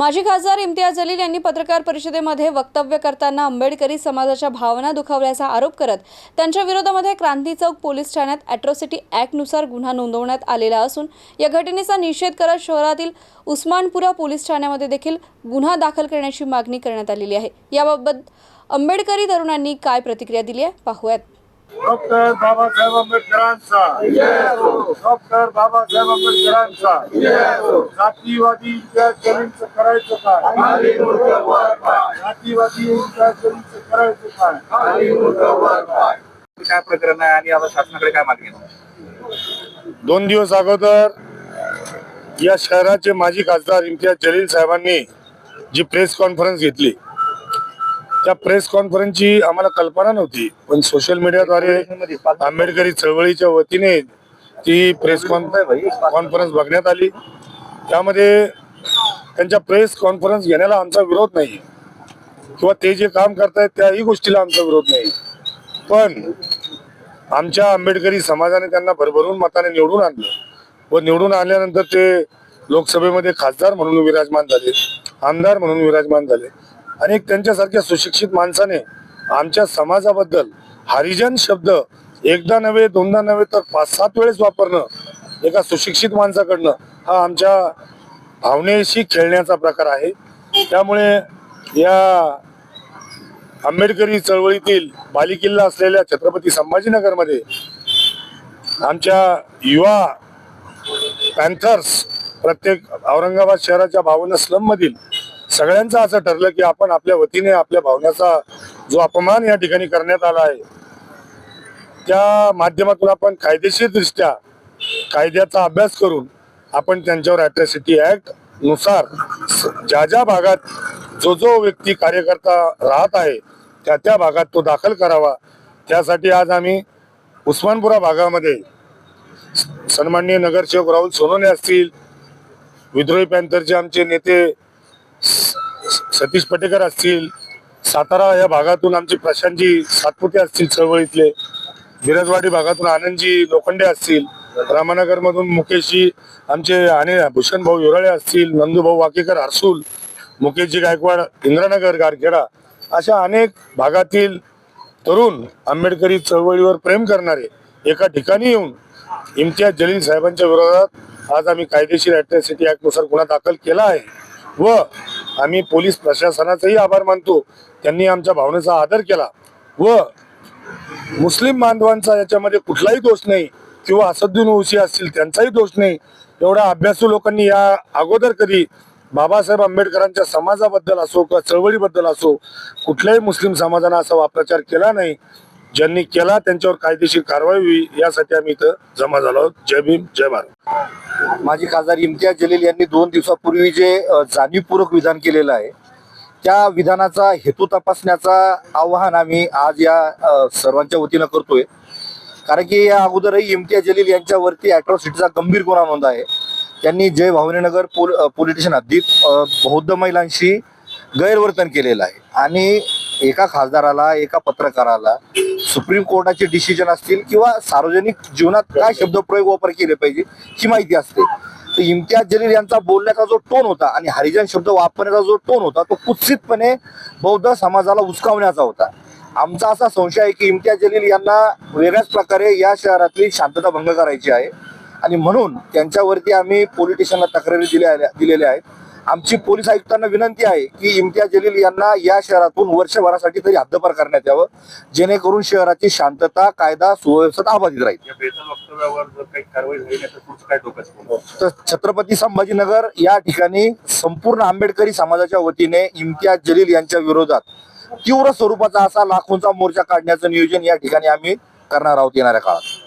माजी खासदार इम्तियाज जलील यांनी पत्रकार परिषदेमध्ये वक्तव्य करताना आंबेडकरी समाजाच्या भावना दुखावल्याचा आरोप करत त्यांच्या विरोधामध्ये क्रांती चौक पोलीस ठाण्यात अॅट्रॉसिटी ॲक्टनुसार गुन्हा नोंदवण्यात आलेला असून या घटनेचा निषेध करत शहरातील उस्मानपुरा पोलीस ठाण्यामध्ये देखील गुन्हा दाखल करण्याची मागणी करण्यात आलेली आहे. याबाबत आंबेडकरी तरुणांनी काय प्रतिक्रिया दिली आहे? पाहूयात. डॉक्टर बाबासाहेब आंबेडकरांचा. डॉक्टर बाबासाहेब आंबेडकरांचा. जातीवादी जलीलचं करायचं काय? जातीवादी जलीलचं करायचं काय? काय प्रकरण आहे आणि आता शासनाकडे काय मागणी आहे? दोन दिवस अगोदर या शहराचे माजी खासदार इम्तियाज जलील साहेबांनी जी प्रेस कॉन्फरन्स घेतली त्या प्रेस कॉन्फरन्सची आम्हाला कल्पना नव्हती. पण सोशल मीडियाद्वारे आंबेडकरी चळवळीच्या वतीने ती प्रेस कॉन्फरन्स बघण्यात आली. त्यामध्ये त्यांच्या प्रेस कॉन्फरन्स घेण्याला आमचा विरोध नाही. किंवा ते जे काम करतायत त्याही गोष्टीला आमचा विरोध नाही. पण आमच्या आंबेडकरी समाजाने त्यांना भरभरून मताने निवडून आणलं. व निवडून आणल्यानंतर ते लोकसभेमध्ये खासदार म्हणून विराजमान झाले. आमदार म्हणून विराजमान झाले. आणि त्यांच्यासारख्या सुशिक्षित माणसाने आमच्या समाजाबद्दल हरिजन शब्द एकदा नव्हे दोनदा नव्हे तर पाच सात वेळेस वापरणं एका सुशिक्षित माणसाकडनं हा आमच्या भावनेशी खेळण्याचा प्रकार आहे. त्यामुळे या आंबेडकरी चळवळीतील बालिकिल्ला असलेल्या छत्रपती संभाजीनगरमध्ये आमच्या युवा पॅन्थर्स प्रत्येक औरंगाबाद शहराच्या बावन्न स्लममधील सगळ्यांचं असं ठरलं की आपण आपल्या वतीने आपल्या भावनाचा जो अपमान या ठिकाणी करण्यात आला आहे त्या माध्यमातून आपण कायदेशीरदृष्ट्या कायद्याचा अभ्यास करून आपण त्यांच्यावर अट्रॅसिटी ऍक्टनुसार ज्या ज्या भागात जो जो व्यक्ती कार्यकर्ता राहत आहे त्या त्या भागात तो दाखल करावा. त्यासाठी आज आम्ही उस्मानपुरा भागामध्ये सन्माननीय नगरसेवक राहुल सोनोने असतील विद्रोही पॅन्थरचे आमचे नेते सतीश पटेकर असतील सातारा या भागातून आमचे प्रशांतजी सातपुते असतील चळवळीतले बिरजवाडी भागातून आनंदजी लोखंडे असतील रामानगरमधून मुकेशजी आमचे आणि भूषण भाऊ युराळे असतील नंदूभाऊ वाकेकर हरसूल मुकेशजी गायकवाड इंद्रानगर गारखेडा अशा अनेक भागातील तरुण आंबेडकरी चळवळीवर प्रेम करणारे एका ठिकाणी येऊन इम्तियाज जलील साहेबांच्या विरोधात आज आम्ही कायदेशीर ॲट्रॅसिटी ऍक्टनुसार गुन्हा दाखल केला आहे. व आम्ही पोलीस प्रशासनाचाही आभार मानतो. त्यांनी आमच्या भावनेचा आदर केला. व मुस्लिम बांधवांचा याच्यामध्ये कुठलाही दोष नाही. किंवा असद्दीन ओशी असतील त्यांचाही दोष नाही. एवढा अभ्यासू लोकांनी या अगोदर कधी बाबासाहेब आंबेडकरांच्या समाजाबद्दल असो किंवा चळवळीबद्दल असो कुठल्याही मुस्लिम समाजानं असा वाप्रचार केला नाही. ज्यांनी केला त्यांच्यावर कायदेशीर कारवाई होईल यासाठी आम्ही इथं जमा झालो जय भीम जय भारत. माजी खासदार इम्तियाज जलील यांनी दोन दिवसापूर्वी जे जाणीवपूर्वक विधान केलेलं आहे त्या विधानाचा हेतू तपासण्याचा आवाहन आम्ही आज या सर्वांच्या वतीनं करतोय. कारण की या अगोदरही इम्तियाज जलील यांच्यावरती अॅट्रॉसिटीचा गंभीर गुन्हा नोंद आहे. त्यांनी जय भावनेनगर पोल पोलीस स्टेशन हद्दीत बौद्ध महिलांशी गैरवर्तन केलेलं आहे. आणि एका खासदाराला एका पत्रकाराला सुप्रीम कोर्टाचे डिसिजन असतील किंवा सार्वजनिक जीवनात काय शब्दप्रयोग वापर केले पाहिजे ही माहिती असते. तर इम्तियाज जलील यांचा बोलण्याचा जो टोन होता आणि हरिजन शब्द वापरण्याचा जो टोन होता तो कुत्सितपणे बौद्ध समाजाला उचकावण्याचा होता. आमचा असा संशय आहे की इम्तियाज जलील यांना वेगळ्याच प्रकारे या शहरातली शांतता भंग करायची आहे. आणि म्हणून त्यांच्यावरती आम्ही पोलिटिशियनला तक्रारी दिल्या दिलेल्या आहेत. आमची पोलीस आयुक्तांना विनंती आहे की इम्तियाज जलील यांना या शहरातून वर्षभरासाठी तरी हद्दपार करण्यात यावं जेणेकरून शहराची शांतता कायदा सुव्यवस्था अबाधित राहील. छत्रपती संभाजीनगर या ठिकाणी संपूर्ण आंबेडकरी समाजाच्या वतीने इम्तियाज जलील यांच्या विरोधात तीव्र स्वरूपाचा असा लाखोंचा मोर्चा काढण्याचं नियोजन या ठिकाणी आम्ही करणार आहोत येणाऱ्या काळात.